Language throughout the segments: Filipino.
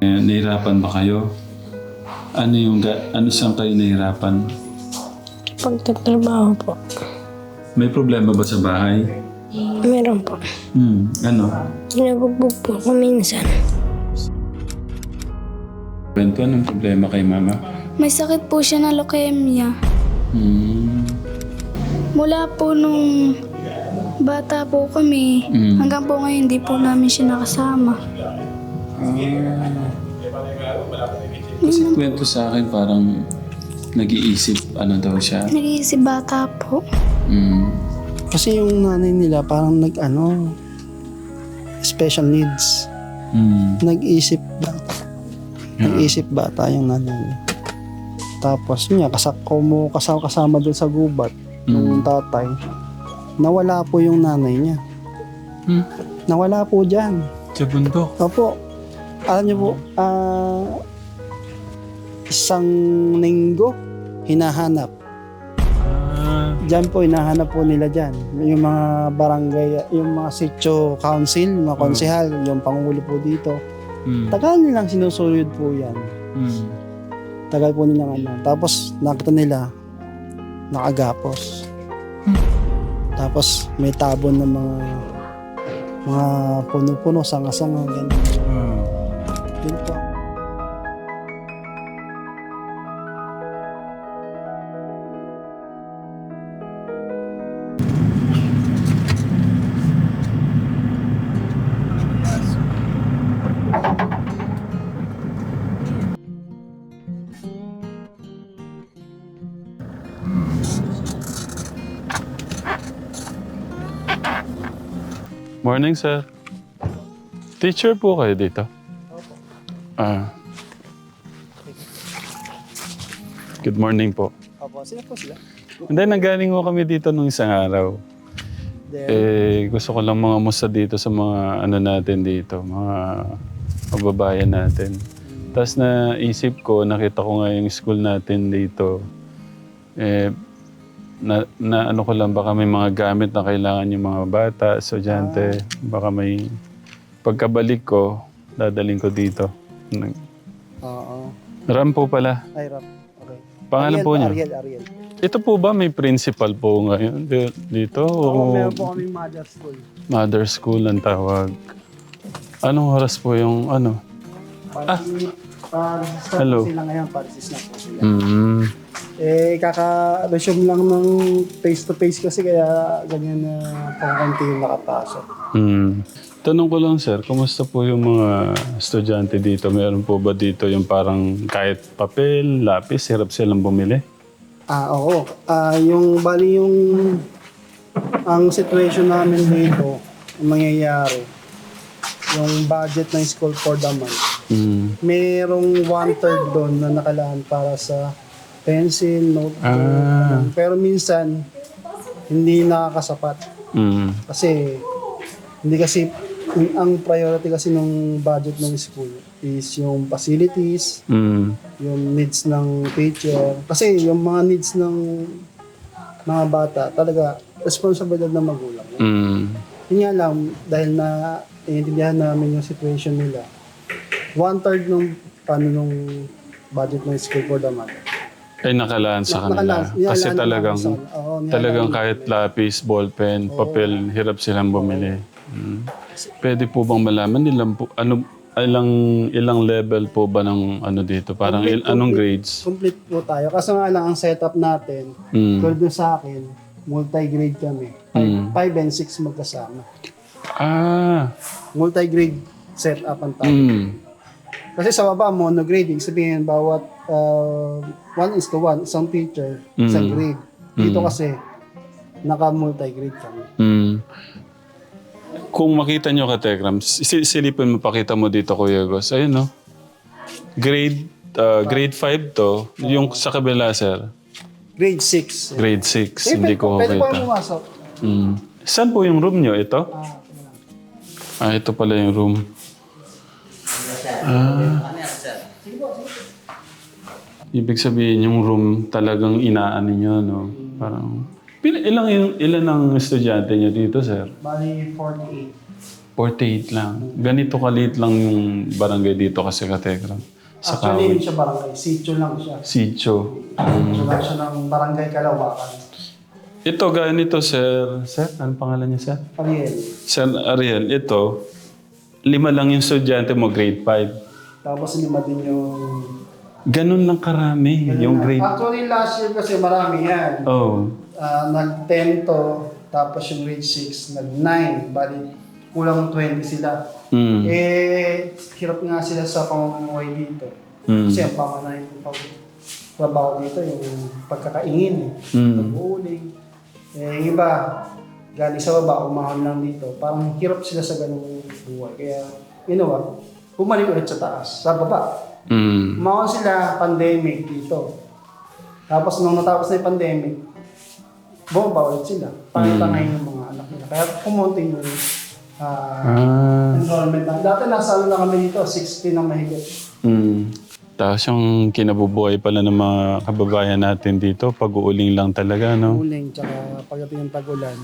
Eh, nahirapan ba kayo? Ano yung, ga- ano saan kayo nahirapan? Pagtatrabaho po. May problema ba sa bahay? Meron po. Hmm, ano? Ginabugbog po ako minsan. Kwento, anong problema kay mama? May sakit po siya na leukemia. Hmm, Mula po nung bata po kami, Mm. hanggang po ngayon hindi po namin siya nakasama. Kasi kwento sa akin parang nag-iisip ano daw siya. Nag-iisip bata po. Hmm. Kasi yung nanay nila parang nag ano, special needs. Hmm. Nag-isip bata. Nag-isip bata yung nanay niya. Tapos niya, kasak ko mo kasama, kasama doon sa gubat ng tatay. Nawala po yung nanay niya. Hmm. Nawala po dyan. Sa bundok. Opo. Alam niyo po, ah, isang linggo, hinahanap. Ah, Diyan po, hinahanap po nila dyan. Yung mga barangay, yung mga sitio council, mga konsehal, yung pangulo po dito. hmm. Tagal nilang sinusulod po yan. Hmm. Tagal po nilang ano. Tapos nakita nila, nakagapos. Tapos may tabon ng mga mga puno-puno, sanga-sanga, ganyan. Ah. Yun po. Morning, sir. Teacher po kayo dito? Ah. Good morning po. Opo, sila po sila. Hindi, nanggaling ko kami dito nung isang araw. Then, Eh, gusto ko lang mga musta dito sa mga ano natin dito, mga kababayan natin. Tapos naisip ko, nakita ko nga yung school natin dito. Eh, na, na ano ko lang, baka may mga gamit na kailangan yung mga bata, estudyante. Baka may pagkabalik ko, dadaling ko dito. Nag- Oo. Ram po pala. Ay, rap. Okay. Pangalan Ariel po niyo? Ariel, Ariel. Ito po ba may principal po ngayon di- dito? Oo, meron po kami mother school. mother school ang tawag? Anong oras po yung ano? Para, para start Hello. sila ngayon, parisis na po sila. Mm. Eh, kaka-resume lang ng face-to-face kasi kaya ganyan na pangkanti yung nakapasok. Mm. Tanong ko lang sir, kumusta po yung mga estudyante dito? Meron po ba dito yung parang kahit papel, lapis, hirap silang bumili? Ah, oo. Ah, yung bali yung ang situation namin dito, ang mangyayari, yung budget ng school for the month, Mm. merong one-third doon na nakalaan para sa pencil, notebook. Ah. ganun. Pero minsan, hindi nakakasapat. Mm. Kasi, hindi kasi, ang- ang priority kasi ng budget ng school is yung facilities, Mm. yung needs ng teacher. Kasi yung mga needs ng mga bata, talaga, responsibilidad ng magulang. Mm. Yun nga lang, dahil na iintindihan namin yung situation nila, one-third ng paano nung budget ng school for the month. Ay nakalaan sa kanila. Nakalaan- nilalaan Kasi na talagang, namin sa- oo, nilalaan talagang kahit lapis, ballpen, papel, hirap silang bumili. Mm. Pwede po bang malaman ilang po, ano, ilang, ilang level po ba ng ano dito? Parang il, anong grades? Complete po tayo. Kaso nga lang, ang setup natin, Mm. tulad sa akin, multi-grade kami. Mm. 5 and 6 magkasama. Ah. Multi-grade setup ang tawag. Mm. Kasi sa baba, monograde. Ibig sabihin, bawat uh, one is to one, isang teacher, isang Mm. grade. Dito kasi, naka-multi-grade kami. Mm. Kung makita nyo ka, Tekram, si- silipin mo, pakita mo dito, Kuya Gos. Ayun, no? Grade, uh, grade 5 to. Yung sa kabila, sir. Grade 6. Grade 6. Eh, Hindi pwede, ko pwede po makita. pumasok. Mm. Saan po yung room nyo? Ito? Ah, Ah, ito pala yung room. Ah. Ibig sabihin yung room talagang inaano nyo, no? Parang... Pil- ilang, ilang ang estudyante nyo dito, sir? bali 48. 48 lang. Ganito kaliit lang yung barangay dito kasi Katekram. Sa Actually, hindi Kawit. siya barangay. Sitio lang siya. Sitio. Sitio lang siya ng barangay Kalawakan. Ito, ganito, sir. Sir, ano pangalan niya, sir? Ariel. Sir Ariel, ito, lima lang yung estudyante mo, grade 5. Tapos lima din yung... Ganun lang karami, yung grade... Actually, last year kasi marami yan. Oh. Ah, nag-10 to, tapos yung grade 6, nag-9. Bali, kulang 20 sila. Mm. Eh, hirap nga sila sa pamumuhay dito. Mm. Kasi ang panganay ng pag- trabaho dito, yung pagkakaingin. Mm. pag-uuling. Eh, yung iba, galing sa baba, umahon lang dito. Parang hirap sila sa ganung buhay. Kaya, ginawa, bumalik ulit sa taas, sa baba. Mm. Umahon sila, pandemic dito. Tapos nung natapos na yung pandemic, bumaba ulit sila. Pangitangay yung mga anak nila. Kaya kumunti yung ah, Ah. enrollment na. Dati nasa ano lang kami dito, 60 na mahigit. Mm. Tapos yung kinabubuhay pala ng mga kababayan natin dito, pag-uuling lang talaga, no? Uling, tsaka pagdating ng tag-ulan,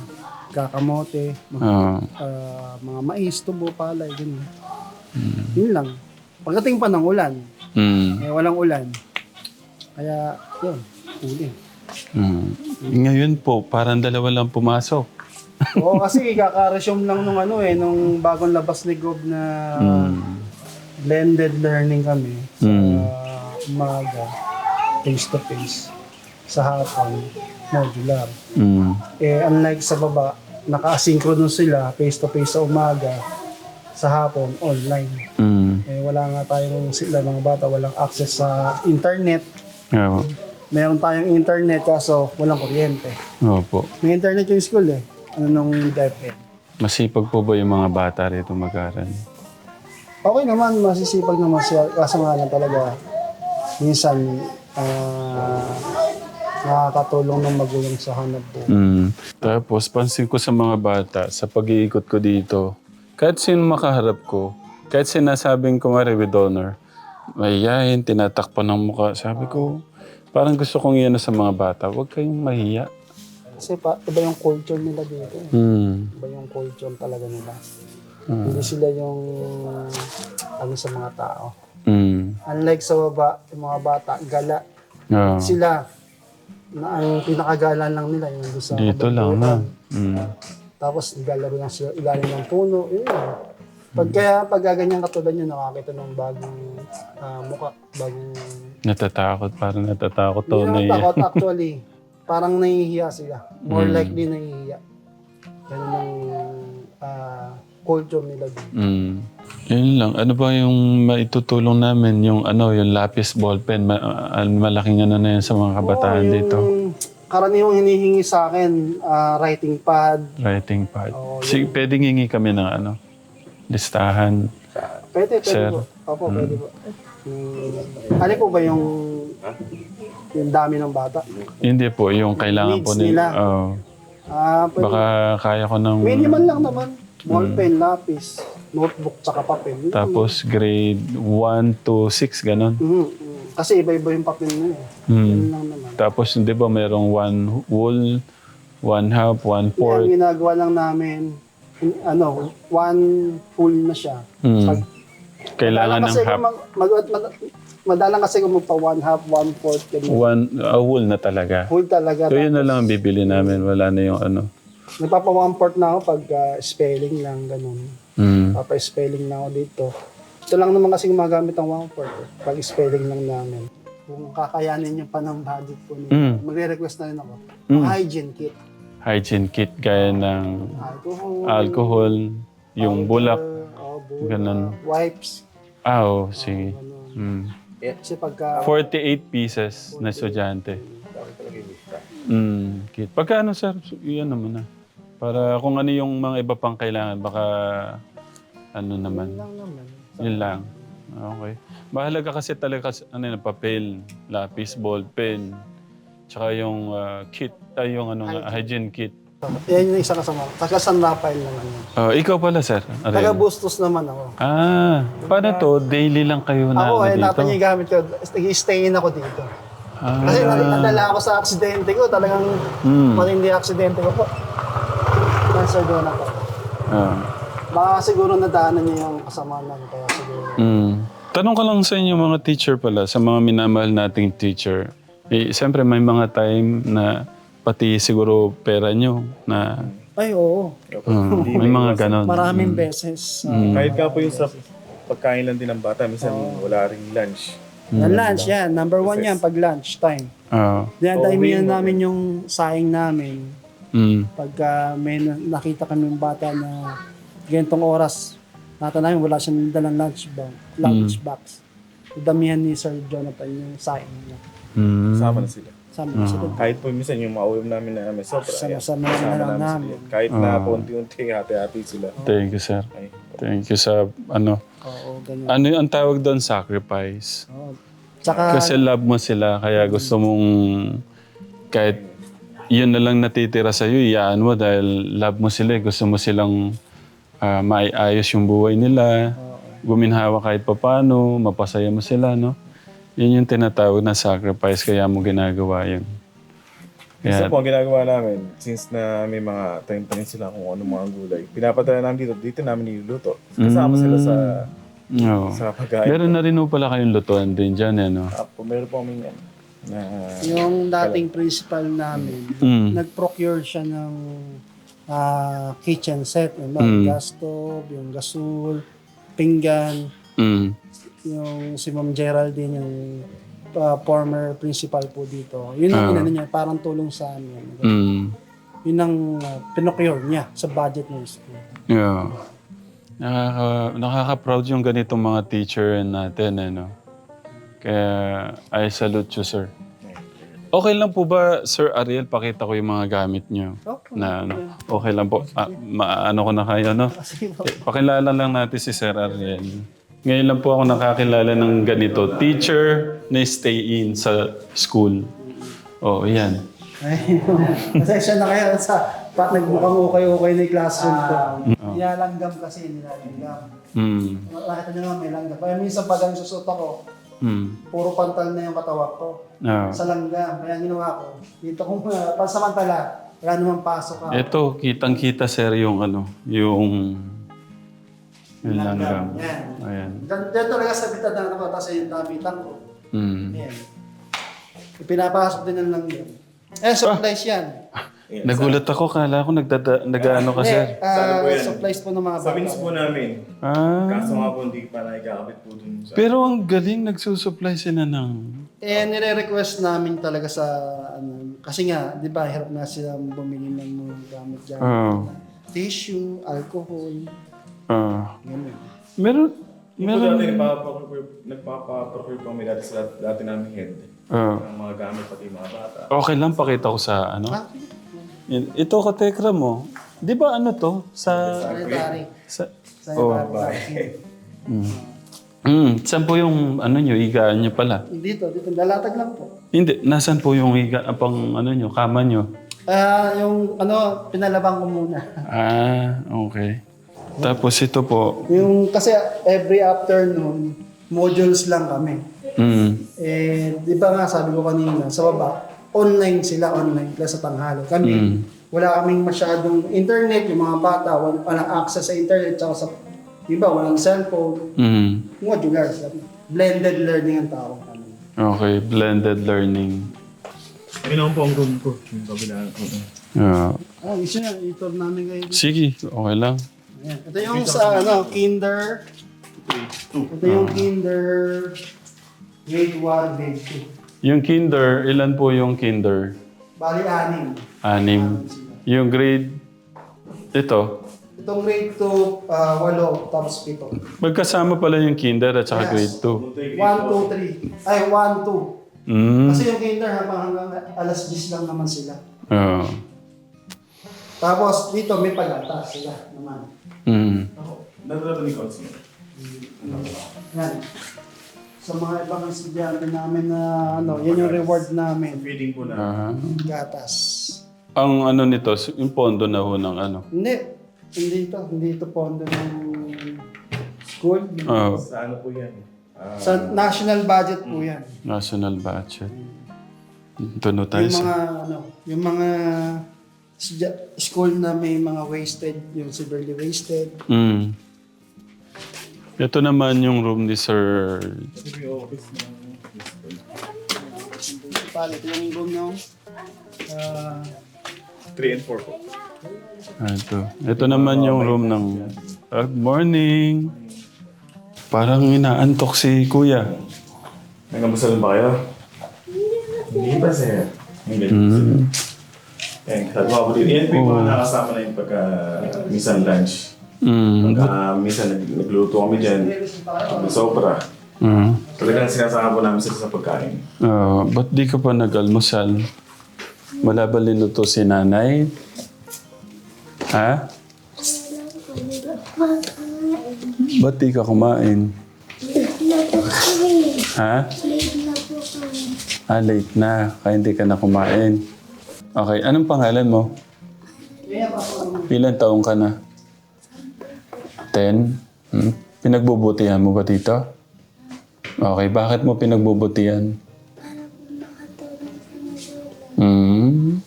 kakamote, mga, Ah. ah, mga mais, tubo, palay, ganyan. Yun lang. Pagdating pa ng ulan, Mm. eh, walang ulan. Kaya, yun, uling. Mm. Ngayon po, parang dalawa lang pumasok. Oo, kasi kaka-resume lang nung ano eh, nung bagong labas ni Gob na Mm. blended learning kami sa Mm. umaga, face to face. Sa hapon, modular. Mm. Eh, unlike sa baba, naka-asynchronous sila, face to face sa umaga, sa hapon, online. Mm. Eh, wala nga tayong sila, mga bata, walang access sa internet. Oo. Meron tayong internet, kaso walang kuryente. Opo. May internet yung school eh. Ano nung DepEd. Masipag po ba yung mga bata rito mag-aral? Okay naman, masisipag naman siya. Kaso nga lang talaga, minsan, ah, nakakatulong ng magulang sa hanap buhay. Mm. Tapos, pansin ko sa mga bata, sa pag-iikot ko dito, kahit sino makaharap ko, kahit sinasabing ko nga with honor, mahihayin, tinatakpan ng mukha. Sabi ko, parang gusto kong iyan sa mga bata, huwag kayong mahiya. Kasi pa, iba yung culture nila dito. eh. Mm. Iba yung culture talaga nila. Mm. Hindi sila yung ano sa mga tao. Mm. Unlike sa baba, yung mga bata, gala. Ah. Sila, na ang pinakagala lang nila yung doon sa Dito lang na. Mm. Tapos naglalaro lang sila ilalim ng puno. Yun. Pag kaya pag gaganyan katulad nyo, nakakita ng bagong ah, muka, bagong... Natatakot, parang natatakot Hindi to na takot actually. Parang nahihiya sila. More Mm. likely nahihiya. Ganun ang ah, culture nila dito. Mm. Yun lang. Ano ba yung maitutulong namin? Yung ano, yung lapis ballpen. Ma- ah, malaking ano na yan sa mga kabataan Oo, yung dito. Karaniwang hinihingi sa akin, ah, writing pad. Writing part. Oo, Sige, pwedeng hingi kami ng ano, listahan. Pwede, pwede Sir. po. Opo, pwede po. Hmm, ano po ba yung yung dami ng bata? Hindi po, yung kailangan po Needs nila. nila. Oo. Ah, pwede. baka kaya ko ng... Minimal lang naman. Ballpen, lapis, notebook, tsaka papel. Yun lang. Tapos grade 1 to 6, ganon. Mhm, mhm. Kasi iba-iba yung papel na eh. Mm. Yun lang naman. Tapos, di ba, mayroong one whole, one half, one Yan, fourth. ginagawa lang namin, in- ano, one full na siya. Mm. Pag- Kailangan madalang ng kasi half. kung mag, mag, mag, madalang kasi kung magpa one half, one fourth, ganyan. One, a whole na talaga. Full talaga. So, yun na lang ang bibili namin. Wala na yung ano. Nagpapa one na ako pag ah, spelling lang, ganun. Mm. Papa-spelling na ako dito. Ito lang naman kasi gumagamit ang one fourth. Eh. Pag spelling lang namin. Kung kakayanin niyo pa ng budget po niyo, Mm. magre-request na rin ako. Mm. Hygiene kit. Hygiene kit gaya ng Alcohol. alcohol, yung bulak. Oh, bulak. Ganun. Wipes. Ah, oh, sige. Ganun. Mm. Kasi pagka... 48 pieces na estudyante. Mm, kit. Pagkano, sir? Yan naman na. Para kung ano yung mga iba pang kailangan, baka ano naman. lang naman. Yun lang. Okay. Mahalaga kasi talaga ano yun, papel, lapis, ball pen, tsaka yung ah, kit, ay yung ano, nga, hygiene kit. Yan yung isa kasama. Taga San Rafael naman yan. Ah, ikaw pala, sir. Aray. Taga Bustos naman ako. Ah, paano to? Daily lang kayo na Ako, ano eh, dito? natin yung gamit ko. Nag-stay in ako dito. Ah, Kasi nadala ako sa aksidente ko. Talagang hmm. matindi aksidente ko po. Cancer doon ako. Ah. Baka siguro nadaanan niya yung kasama namin, kaya siguro. Mm. Tanong ko lang sa inyo mga teacher pala, sa mga minamahal nating teacher. Eh, siyempre may mga time na pati siguro pera nyo na Ay, oo. mm, may mga ganon. Maraming beses. Uh, Kahit nga po yung sa pagkain lang din ng bata, minsan wala ring lunch. Yan lunch, yan. Number one yan pag lunch time. Ah, Dinadami yan namin yung saing namin. Mm, Pagka may na- nakita kami yung bata na ganitong oras, nakita namin wala siyang dalang lunch box. Lunch box. Damihan ni Sir Jonathan yung saing niya. mm, Sama na sila. Sama na sila. Kahit po minsan yung mauwi namin na may sobra. ayan, Sama-sama na lang sila. namin. Kahit na paunti-unti, hati-hati sila. Thank you, sir. Ay, Thank you sa, ano, Oo, ano yung ang tawag doon? Sacrifice. Oo. Tsaka, Kasi love mo sila, kaya gusto mong kahit yun na lang natitira sa iyo, iyaan mo dahil love mo sila, eh. gusto mo silang ah, maiayos yung buhay nila, guminhawa kahit papano, mapasaya mo sila, no? Yun yung tinatawag na sacrifice, kaya mo ginagawa yun. Isa Kaya, po ang ginagawa namin, since na may mga tanim-tanim sila kung ano mga gulay, pinapadala namin dito, dito namin niluluto. Kasama sila sa no. sa pagkain. Meron na rin po pala kayong lutuan din dyan, eh, no? Ah, po, meron po kami yan. Na, yung dating principal namin, Mm. nag-procure siya ng ah, kitchen set. Ano, Mm. gas stove, yung gasol, pinggan, Mm. yung si Ma'am Geraldine, yung ah, former principal po dito. Yun ang Ah. inano niya, parang tulong sa amin. Mm. Yun ang uh, pinocure niya sa budget ng school. Yeah. Nakaka, nakaka-proud yung ganitong mga teacher natin, eh, no? Kaya, I salute you, sir. Okay lang po ba, Sir Ariel, pakita ko yung mga gamit nyo? Okay. Na, ano, okay lang po. Ah, maano ko na kayo, no? Po. Eh, pakilala lang natin si Sir Ariel. Ngayon lang po ako nakakilala ng ganito. Teacher na stay in sa school. Oh, yan. Ay, Pasensya na kayo sa pat nagmukhang okay-okay na yung classroom ko. Ah. Nilalanggam kasi, nilalanggam. Mm. Nakita nyo naman may langgam. Kaya minsan pag ang susot ako, Mm. puro pantal na yung katawan ko. Ah. Sa langgam. Kaya ang ginawa ko, dito kung uh, pansamantala, wala namang pasok ka. Ito, kitang-kita, sir, yung ano, yung... Yung langgam. Yan. Ayan. Diyan talaga sa bitad na ako, tapos yung tabitan ko. Mm. Yan. Pinapasok din ng langgam. Eh, supplies yan. Nagulat ako, kala ko nagdada, nag-ano ka, sir. Eh, ah, po yan? supplies po ng mga sa wins po namin, Ah. kaso nga po hindi pa nakikakabit po dun sa... Pero ang galing, nagsusupply sila ng... Eh, nire-request namin talaga sa, ano, kasi nga, di ba, hirap na sila bumili ng mga gamit dyan. Oh. Tissue, alcohol, Ah. ganun. meron... Yung po dati, Meron... nagpapaprocure nagpapaprocure po kami dati sa dati namin head. Ah. Ng mga gamit, pati mga bata. okay lang, pakita ko sa ano. Ah, Yan. Ito, katekra mo. Di ba ano to? Sa... sanitary. sa oh. Mm. Mm. Saan po yung ano nyo, higaan nyo pala? Dito, dito, lalatag lang po. Hindi, nasan po yung higa, pang ano nyo, kama nyo? Ah, yung ano, pinalabang ko muna. Ah, okay. Tapos ito po. Yung, kasi every afternoon, modules lang kami. Mm. Eh, di ba nga sabi ko kanina, sa baba, online sila, online class sa tanghali. Kami, Mm. wala kaming masyadong internet, yung mga bata, wala, walang access sa internet, tsaka sa, di ba, walang cellphone, Mm. modular. Blended learning ang tawag namin. Okay, blended learning. Ayun naman po ang room ko. Yung kabilaan ko. Yeah. Ah, gusto nyo, i-tour namin kayo. Sige, okay lang. Ayan. Ito yung sa, ano, kinder. Ito yung kinder, grade 1, grade 2. Yung kinder, ilan po yung kinder? Bali, anim. Anim. Yung grade, ito, Itong grade 2, uh, 8, tapos 7. magkasama pala yung kinder at saka grade 2. 1, 2, 3. Ay, 1, 2. Mm. Kasi yung kinder habang hanggang alas 10 lang naman sila. Oo. Tapos dito may pag-ata sila naman. Mm. Nagdadali ko siya. Yan. Sa mga ibang estudyante namin na ano, yan yung reward namin. Feeding po na. Ah. Gatas. Ang ano nito, yung pondo na ho ng ano. Hindi. Hindi ito. Hindi ito pondo ng school. Oh, Sa ano po yan? Ah, Sa national budget po yan. national budget. Doon ho tayo Yung sa... mga ano, yung mga School na may mga wasted, yung severely wasted. Mm. Ito naman yung room ni Sir. Ito yung office ng Palit yung room nyo. Ah, 3 and 4 po. Ah, Ito. Ito naman yung room ng... Good morning. Parang inaantok si Kuya. Nagamusalan ba kayo? Hindi pa sir. Hindi. Mm. Eh, sabaw ko din. Yan po yung mga nakasama na yung pagka minsan lunch. Mm. Pagka minsan nag- nagluto kami dyan. May sobra. Mm. Talagang sinasama po namin sila sa pagkain. Ah, ba't di ka pa nag-almusal? Wala ba linuto si nanay? Ha? Ba't di ka kumain? Ha? Ah, late na. Kaya hindi ka na kumain. Okay, anong pangalan mo? Ilan taong ka na? Ten? Hmm? Pinagbubutihan mo ba dito? Okay, bakit mo pinagbubutihan? Hmm.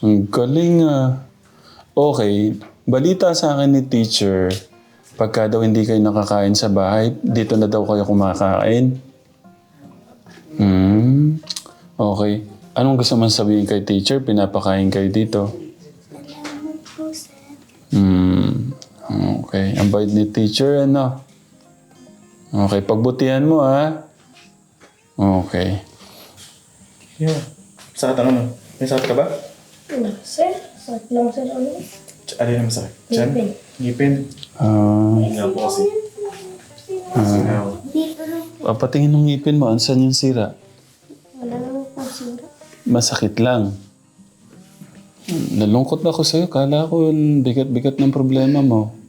Ang galing ah. Okay. Balita sa akin ni teacher, pagka daw hindi kayo nakakain sa bahay, dito na daw kayo kumakain. Hmm. Okay. Anong gusto man sabihin kay teacher? Pinapakain kayo dito. Hmm. Okay. Ang bait ni teacher, ano? Okay. Pagbutihan mo, ha? Okay. Yeah. Sakit ano? May sakit ka ba? Sir, sakit lang sir ano? Ch- Alin naman sakit? Chan? Ngipin. Ngipin. Ah... Hinga po kasi. Singaw. Papatingin ng ngipin mo, ansan yung sira? Wala naman po sira. Masakit lang. Nalungkot na ako sa'yo. Kala ko ang bigat-bigat ng problema mo.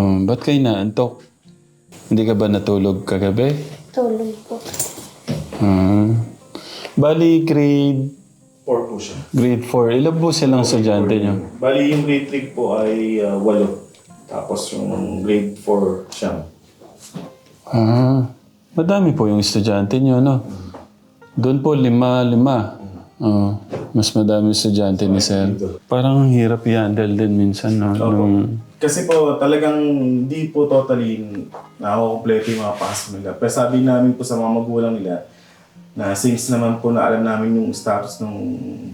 Um, ba't kayo naantok? Hindi ka ba natulog kagabi? Tulog po. Hmm. Bali, grade, 4 po siya. grade 4. Ilan po silang estudyante niyo? Bali, yung grade 3 po ay 8. Tapos yung grade 4 siya. Ah, madami po yung estudyante niyo, no? Doon po, lima, lima. Oh, mas madami estudyante ni Sir. Parang ang hirap i-handle din minsan, no? Nung, Kasi po talagang hindi po totally nakakompleto yung mga pasok nila. Pero sabi namin po sa mga magulang nila na since naman po na alam namin yung status ng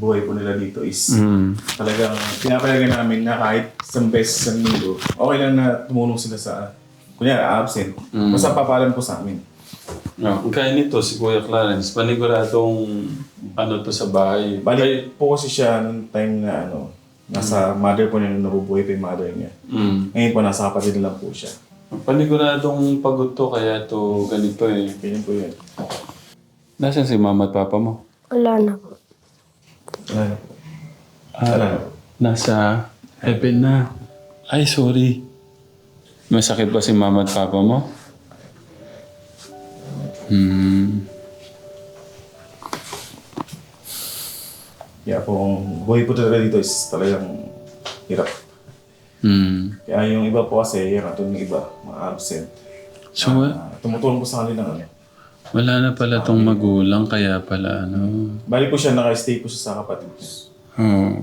buhay po nila dito is mm, talagang pinapayagan namin na kahit isang beses sa linggo, okay lang na tumulong sila sa, kunyari, absent. Basta papalam po sa amin. No, kaya nito si Kuya Clarence, paniguradong ano to sa bahay. Bali po kasi siya nung time na ano, nasa mother po niya nung nabubuhay pa yung mother niya. Mm. Ngayon po, nasa kapatid na lang po siya. Paniguradong pagod to, kaya to ganito eh. Ganyan po yun. Nasaan si mama at papa mo? Wala na po. Wala na po. Ah, Wala na po. nasa heaven na. Ay, sorry. Masakit ba si mama at papa mo? Hmm. Kaya po, ang buhay po talaga dito is talagang hirap. Hmm. Kaya yung iba po kasi, yung katulad ng iba, mga absent. So, Ah, tumutulong po sa kanila ano. wala na pala tong magulang, kaya pala ano. Bali po siya, naka-stay po siya sa kapatid. Oh.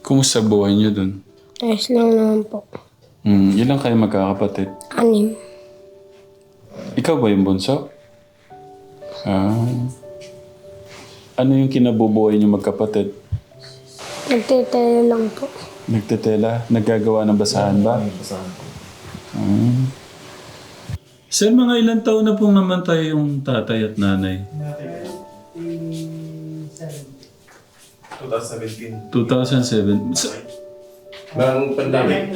Kumusta buhay niyo dun? Ayos lang naman po. Hmm. Ilan kayo magkakapatid? Anim. Ikaw ba yung bunso? Ah. Ano yung kinabubuhay niyo magkapatid? Nagtitaya lang po. Nagtetela? Naggagawa ng basahan ba? Sa akin. Hmm. Sir, mga ilang taon na pong namatay yung tatay at nanay? 2017. 2007. Sa- Nang pandemic.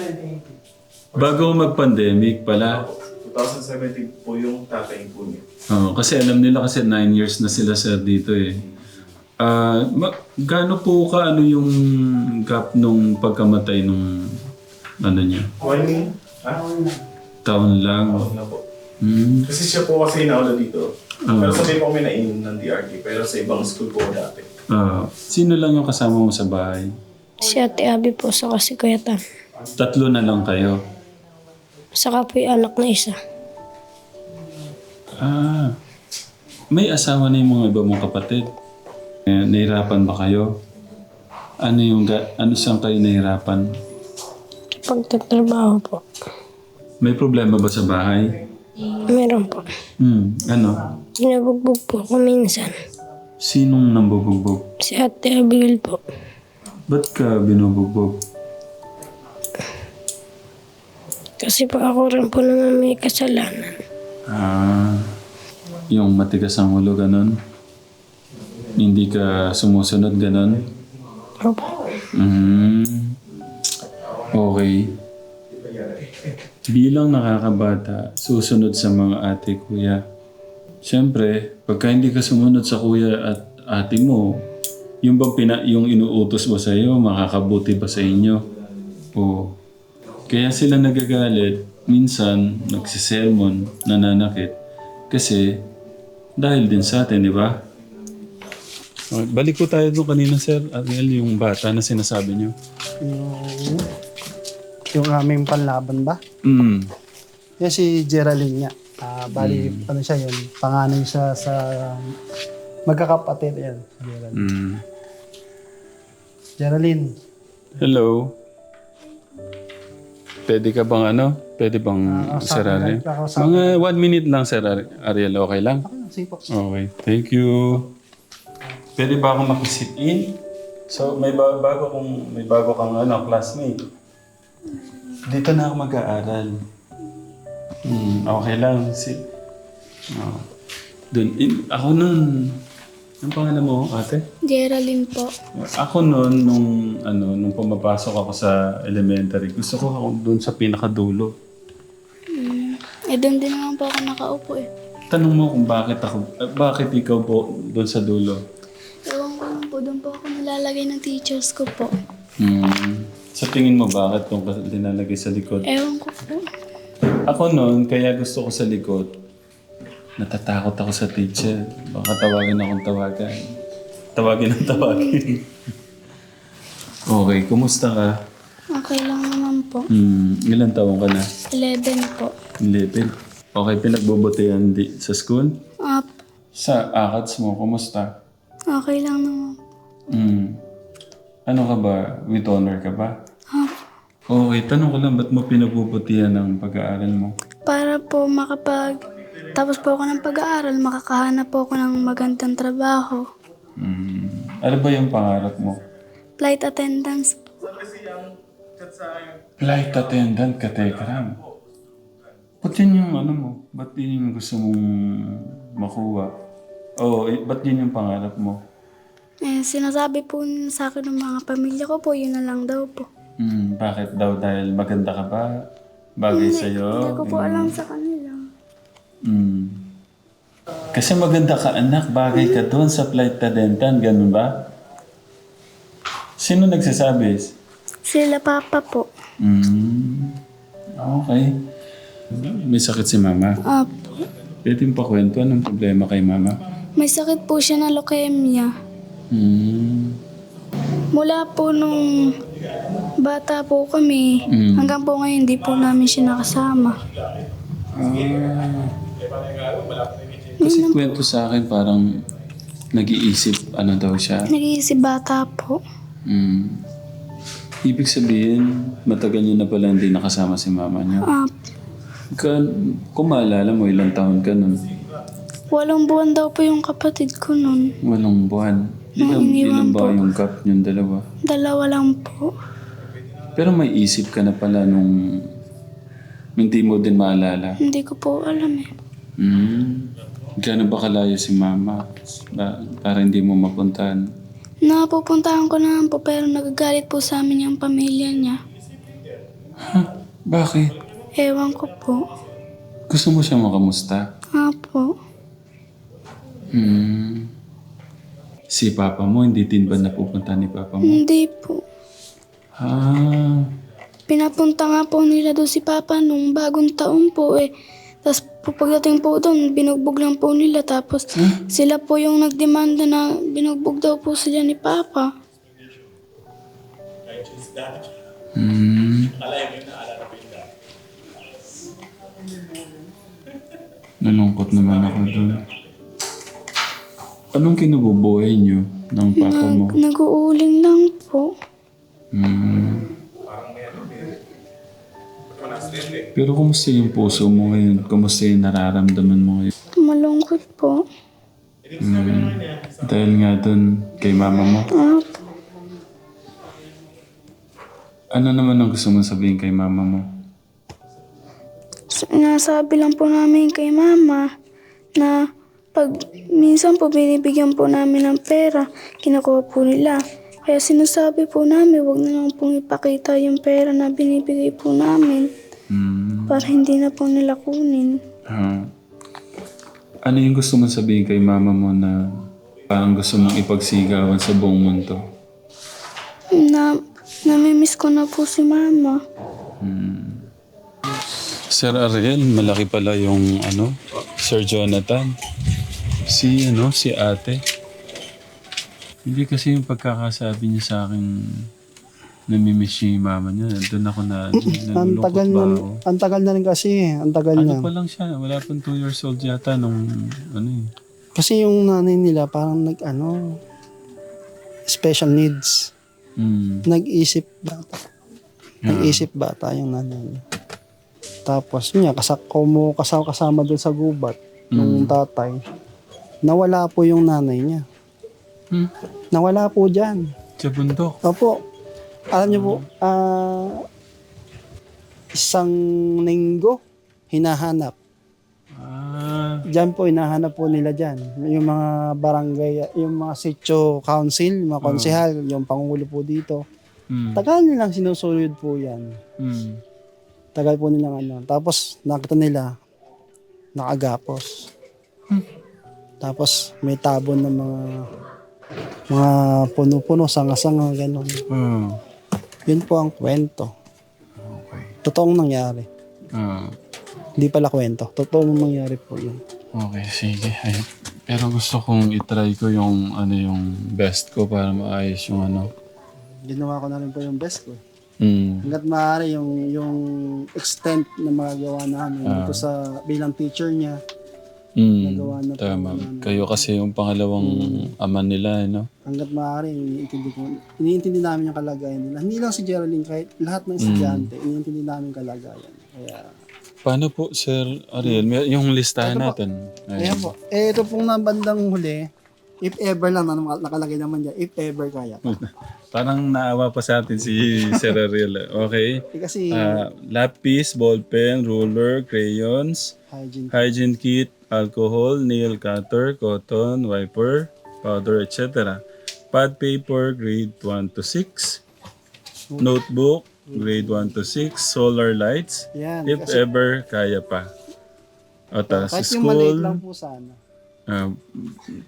bago mag-pandemic pala. 2017 po yung tatay po niya. Oo, kasi alam nila kasi 9 years na sila sir dito eh. Ah, ma- gaano po ka ano yung gap nung pagkamatay nung ano niya? One, ha? Taon lang. Na po. Hmm. Kasi siya po kasi nauna dito. Oo. Pero sabi po kami na in ng DRT, pero sa ibang school po dati. Ah, sino lang yung kasama mo sa bahay? Si Ate Abby po, saka si Kuya Tan. Tatlo na lang kayo. Saka po yung anak na isa. Ah, may asawa na yung mga iba mong kapatid. Eh, nahirapan ba kayo? Ano yung, ga- ano saan kayo nahirapan? Pagtatrabaho po. May problema ba sa bahay? Meron po. Hmm, ano? Sinabugbog po ako minsan. Sinong nambubugbog? Si Ate Abigail po. Ba't ka binubugbog? Kasi po ako rin po naman may kasalanan. Ah, yung matigas ang ulo, ganun? Hindi ka sumusunod, ganun? Opo. Mm. Okay. Bilang nakakabata, susunod sa mga ate, kuya. Siyempre, pagka hindi ka sumunod sa kuya at ate mo, yung bang pina, yung inuutos ba sa iyo, makakabuti ba sa inyo? O kaya sila nagagalit, minsan nagsiselmon, nananakit. Kasi dahil din sa atin, di ba? Okay, balik ko tayo doon kanina, Sir Ariel, yung bata na sinasabi niyo. Yung, yung aming panlaban ba? Mm. Yan si Geraldine niya. Ah, bali, ano siya yun, panganay siya sa magkakapatid yan. si Geraldine. Mm. Geraldine, Hello? Pwede ka bang ano? Pwede bang, Ah, Sir Ariel? Mga one minute lang, Sir Ari- Ariel. Okay lang? ah, sige po. Okay. Thank you. Pwede ba akong makisit in? So, may ba- bago kong may bago kang ano, classmate. Dito na ako mag-aaral. Hmm, okay lang. Si, oh. Dun, in, ako nun, ang pangalan mo, ate? Geraldine po. Ako noon, nung, ano, nung pumapasok ako sa elementary, gusto ko ako doon sa pinakadulo. Eh, doon din naman po ako nakaupo eh. Tanong mo kung bakit ako, bakit ikaw po doon sa dulo? Lang po, po ako nilalagay ng teachers ko po. Hmm. Sa tingin mo bakit kung dinalagay sa likod? Ewan ko po. Ako noon, kaya gusto ko sa likod, natatakot ako sa teacher. Baka tawagin akong tawagan. Tawagin ang tawagin. okay, kumusta ka? Okay lang naman po. Hmm, ilan taong ka na? 11 po. 11. Okay, pinagbubutihan di sa school? Up. Sa akats mo, kumusta? Okay lang naman. Hmm. Ano ka ba? With honor ka ba? Up. Okay, tanong ko lang, ba't mo pinagbubutihan ang pag-aaral mo? Para po makapag... Tapos po ako ng pag-aaral, makakahanap po ako ng magandang trabaho. Hmm. Ano ba yung pangarap mo? Flight attendance po. Flight attendant ka, Tekram. Ba't yun yung ano mo? Ba't yun yung gusto mong makuha? Oo, eh, ba't yun yung pangarap mo? Eh, sinasabi po sa akin ng mga pamilya ko po, yun na lang daw po. Hmm, bakit daw? Dahil maganda ka ba? Bagay sa'yo? Hindi ko po alam sa kanila. Hmm. Kasi maganda ka anak, bagay ka doon sa flight attendant, ganun ba? Sino nagsasabi? Sila papa po. Hmm. Okay. May sakit si mama. Apo. Pwede mo pa kwento anong problema kay mama? May sakit po siya na leukemia. Hmm. Mula po nung bata po kami, Mm. hanggang po ngayon hindi po namin siya nakasama. Ah. Kasi kwento sa akin parang nag-iisip ano daw siya. Nag-iisip bata po. Hmm. Ibig sabihin, matagal niyo na pala hindi nakasama si mama niya. Apo. Ka, kung maalala mo, ilang taon ka nun? Walong buwan daw po yung kapatid ko nun. Walong buwan. Ilang, ilang ba yung cup yung dalawa? Dalawa lang po. Pero may isip ka na pala nung hindi mo din maalala. Hindi ko po alam eh. Hmm. Gano'n ba kalayo si mama? Ba, para hindi mo mapuntahan? Napupuntahan ko naman po pero nagagalit po sa amin yung pamilya niya. Ha? Bakit? Ewan ko po. Gusto mo siya makamusta? Apo. Hmm. Si papa mo, hindi din ba napupunta ni papa mo? Hindi po. Ah. Pinapunta nga po nila doon si Papa nung bagong taon po eh. Tapos po pagdating po doon, binugbog lang po nila. Tapos sila po yung nagdemanda na binugbog daw po sila ni Papa. Hmm. Nalungkot naman ako doon. Anong kinububuhay niyo ng papa mo? Nag, nag-uuling lang po. Mm. Pero kumusta yung puso mo ngayon? Kumusta yung nararamdaman mo ngayon? Malungkot po. Mm. Dahil nga dun kay mama mo. Ah, Ano naman ang gusto mong sabihin kay mama mo? Sinasabi lang po namin kay mama na pag minsan po binibigyan po namin ng pera, kinukuha po nila. Kaya sinasabi po namin, wag na lang pong ipakita yung pera na binibigay po namin Mm. para hindi na po nila kunin. Ah. ano yung gusto mong sabihin kay mama mo na parang gusto mong ipagsigawan sa buong mundo? Na, namimiss ko na po si mama. Hmm. Sir Ariel, malaki pala yung ano, Sir Jonathan. Si ano, si ate. Hindi kasi yung pagkakasabi niya sa akin namimiss niya yung mama niya. Doon ako na, Ang nalulungkot tagal ba na, ako? ang tagal na rin kasi, eh. ang tagal Ano na. pa lang siya, wala pang 2 years old yata nung ano eh. Kasi yung nanay nila parang nag ano, special needs. Mm. Nag-isip bata. Nag-isip bata yung nanay niya. Tapos niya, kasak mo kasama, kasama doon sa gubat nung tatay. Nawala po yung nanay niya. Hmm? Nawala po dyan. Sa bundok. Opo. Alam niyo po, ah, isang linggo, hinahanap. Ah, Diyan po, hinahanap po nila dyan. Yung mga barangay, yung mga sitio council, yung mga konsehal, yung pangulo po dito. mm. Tagal nilang sinusulod po yan. Mm. Tagal po nilang ano. Tapos nakita nila, nakagapos. Tapos may tabon ng mga mga puno-puno, sanga-sanga, gano'n. Oh. Yun po ang kwento. Okay. Totoong nangyari. Ah. Hindi pala kwento. Totoong nangyari po yun. Okay, sige. Ayun. Pero gusto kong itry ko yung ano yung best ko para maayos yung ano. Ginawa ko na rin po yung best ko. Mm. Hanggat maaari yung, yung extent na magagawa namin dito sa bilang teacher niya. Mm. Nagawa na po Tama. namin. Kayo kasi yung pangalawang ama nila, eh, no? Hanggat maaari, iniintindi, ko, iniintindi namin yung kalagayan nila. Hindi lang si Geraldine, kahit lahat ng estudyante, iniintindi namin yung kalagayan. Kaya, Paano po, Sir Ariel? May, yung listahan natin. kaya po, eh, ito pong nabandang huli, if ever lang, ano, nakalagay naman dyan, if ever kaya. Parang naawa pa sa atin si Sir Ariel. eh. Okay. Eh, kasi, Ah, lapis, ballpen, ruler, crayons, hygiene. hygiene kit, alcohol, nail cutter, cotton, wiper, powder, etc. Pad paper, grade 1 to 6. Notebook, grade 1 to 6. Solar lights, Yan. if kasi, ever kaya pa. O tapos kahit yung maliit school, lang po sana. ah,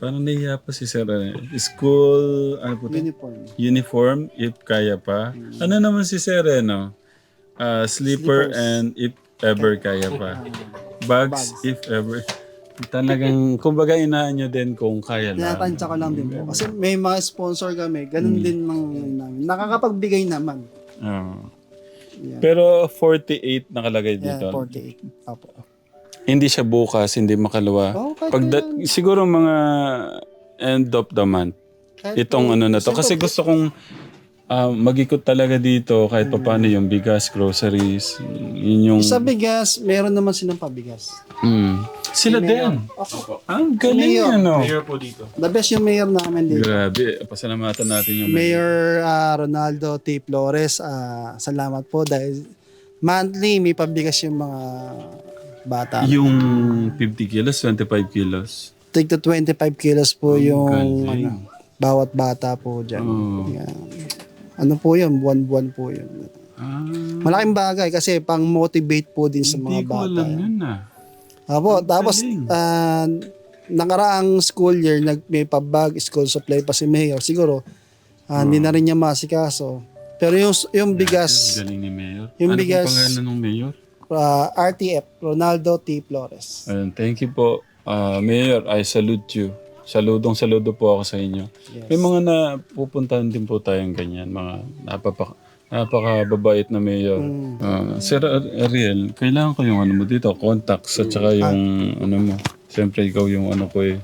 parang nahiya pa si Sir. eh. School, ano po to? Uniform. Uniform, if kaya pa. Ano naman si Sir, eh, no? Ah, sleeper and if ever kaya pa. Bags, if ever. Talagang, kumbaga inaan nyo din kung kaya lang. Tinatansya ko lang din po. Kasi may mga sponsor kami, ganun din mga namin. Nakakapagbigay naman. Oo. Yeah. Pero 48 nakalagay Yeah, dito. 48. Apo. Hindi siya bukas, hindi makalawa. Oo, kahit Pagda- siguro mga end of the month. Kahit Itong ano na to. Kasi gusto kong ah, mag-ikot talaga dito kahit paano yung bigas, groceries. Yun yung... Sa bigas, meron naman silang pabigas. Mm. Sila din. Opo. Ang galing Mayor. ano. The best yung mayor namin dito. Grabe. Pasalamatan natin yung Mayor ah, Ronaldo T. Flores, ah, salamat po dahil monthly may pabigas yung mga bata. Yung 50 kilos, 25 kilos. Tig to 25 kilos po yung galing. ano, bawat bata po dyan. Oh. Yan. Ano po yun? Buwan-buwan po yun. Ah, Malaking bagay kasi pang-motivate po din sa hindi mga ko bata. alam yun ah. Apo, tapos galing. ah, nakaraang school year nag may pabag school supply pa si Mayor. Siguro ah, hindi na rin niya masikaso. Pero yung yung Ang bigas galing ni Mayor. Yung ano bigas- pong pangalan ng Mayor? ah, RTF Ronaldo T. Flores. Ayun, thank you po. Ah, Mayor, I salute you. Saludong saludo po ako sa inyo. Yes. May mga na pupuntahan din po tayong ganyan, mga napapa napakababait na mayor. Mm. Ah, Sir Ar- Ariel, kailangan ko yung ano mo dito, contacts at saka yung ano mo. Siyempre ikaw yung ano ko eh.